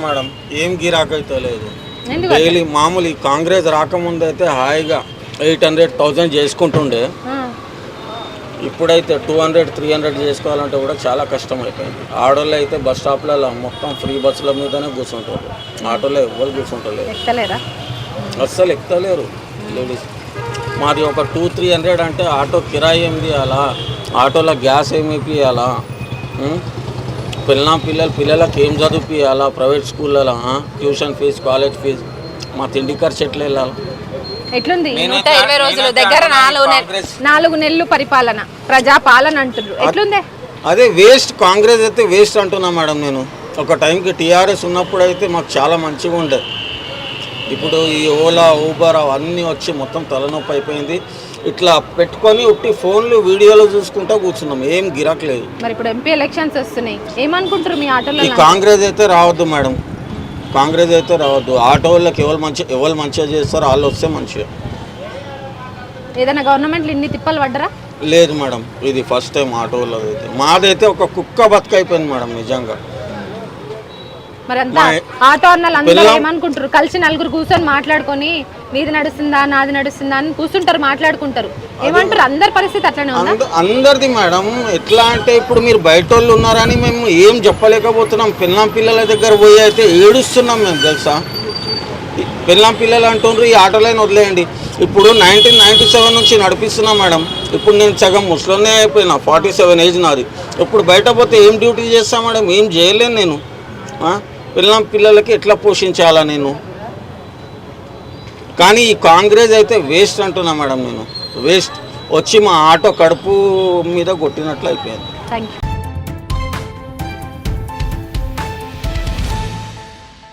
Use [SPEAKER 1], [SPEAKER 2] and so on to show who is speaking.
[SPEAKER 1] Madam ఏం గిరాక్ అయితే లేదు. డైలీ మామూలు ఈ కాంగ్రెస్ రాకముందు అయితే హాయిగా ఎయిట్ హండ్రెడ్ థౌజండ్ చేసుకుంటుండే. ఇప్పుడైతే టూ హండ్రెడ్ త్రీ హండ్రెడ్ చేసుకోవాలంటే కూడా చాలా కష్టం అయిపోయింది ఆడోళ్ళు అయితే బస్ స్టాప్లలో మొత్తం ఫ్రీ బస్సుల మీదనే కూర్చుంటారు. ఆటోలో ఎవ్వరు కూర్చుంటలేరు. అస్సలు ఎక్కుతలేరు లేడీస్. మాది ఒక టూ త్రీ హండ్రెడ్ అంటే ఆటో కిరాయి ఏమి తీయాలా? ఆటోలో గ్యాస్ ఏమి ఇప్పియాలా? పిల్లల పిల్లలు పిల్లలకి ఏం చదివిపియాలా ప్రైవేట్ స్కూళ్ళలో ట్యూషన్ ఫీజు కాలేజ్ ఫీజు మా తిండి ఖర్చు ఎట్లా వెళ్ళాలి?
[SPEAKER 2] ఎట్లుంది?
[SPEAKER 3] నూట ఇరవై రోజులు దగ్గర నాలుగు నెలలు
[SPEAKER 2] నాలుగు నెలలు పరిపాలన ప్రజా పాలన అంటున్నారు ఎట్లుందే?
[SPEAKER 1] అదే వేస్ట్ కాంగ్రెస్ అయితే వేస్ట్ అంటున్నా మేడం నేను. ఒక టైంకి టీఆర్ఎస్ ఉన్నప్పుడు అయితే మాకు చాలా మంచిగా ఉండే ఇప్పుడు ఈ ఓలా ఊబర్ అవన్నీ వచ్చి మొత్తం తలనొప్పి అయిపోయింది. ఇట్లా పెట్టుకొని ఉట్టి ఫోన్లు వీడియోలు చూసుకుంటూ కూర్చున్నాం. ఏం గిరాక్ లేదు
[SPEAKER 2] మరి ఇప్పుడు ఎంపీ ఎలక్షన్స్ వస్తున్నాయి. ఏమనుకుంటారు మీ ఆటోలో
[SPEAKER 1] ఈ కాంగ్రెస్ అయితే రావద్దు మేడం. కాంగ్రెస్ అయితే రావద్దు. ఆటో వాళ్ళకి ఎవరు మంచి ఎవరు మంచిగా చేస్తారో వాళ్ళు వస్తే మంచిగా.
[SPEAKER 2] ఏదైనా గవర్నమెంట్లు ఇన్ని తిప్పలు పడ్డరా?
[SPEAKER 1] లేదు మేడం. ఇది ఫస్ట్ టైం ఆటో వాళ్ళది అయితే మాదైతే ఒక కుక్క బతుకైపోయింది మేడం నిజంగా.
[SPEAKER 2] మరి అంతా ఆటో అన్నలు అందరూ ఏమనుకుంటారు? కలిసి నలుగురు కూర్చొని మాట్లాడుకొని నీది నడుస్తుందా నాది నడుస్తుందా అని కూర్చుంటారు మాట్లాడుకుంటారు. ఏమంటారు? అందరి పరిస్థితి అట్లనే ఉందా?
[SPEAKER 1] అంద- అందరిది మేడం ఎట్లా అంటే ఇప్పుడు మీరు బయట వాళ్ళు ఉన్నారని మేము ఏం చెప్పలేకపోతున్నాం. పిల్లం పిల్లల దగ్గర పోయి అయితే ఏడుస్తున్నాం మేము తెలుసా? పిల్లం పిల్లలు అంటుండ్రు ఈ ఆటోలైన్ వదిలేయండి. ఇప్పుడు నైన్టీన్ నైన్టీ సెవెన్ నుంచి నడిపిస్తున్నాం మేడం. ఇప్పుడు నేను సగం ముసలోనే అయిపోయినా ఫార్టీ సెవెన్ ఏజ్ నాది. ఇప్పుడు బయట పోతే ఏం డ్యూటీ చేస్తా మేడం? ఏం చేయలేను నేను? పిల్లం పిల్లలకి ఎట్లా పోషించాలా నేను? కానీ ఈ కాంగ్రెస్ అయితే వేస్ట్ అంటున్నా మేడం నేను. వేస్ట్. వచ్చి మా ఆటో కడుపు మీద కొట్టినట్లు అయిపోయింది.
[SPEAKER 2] Thank you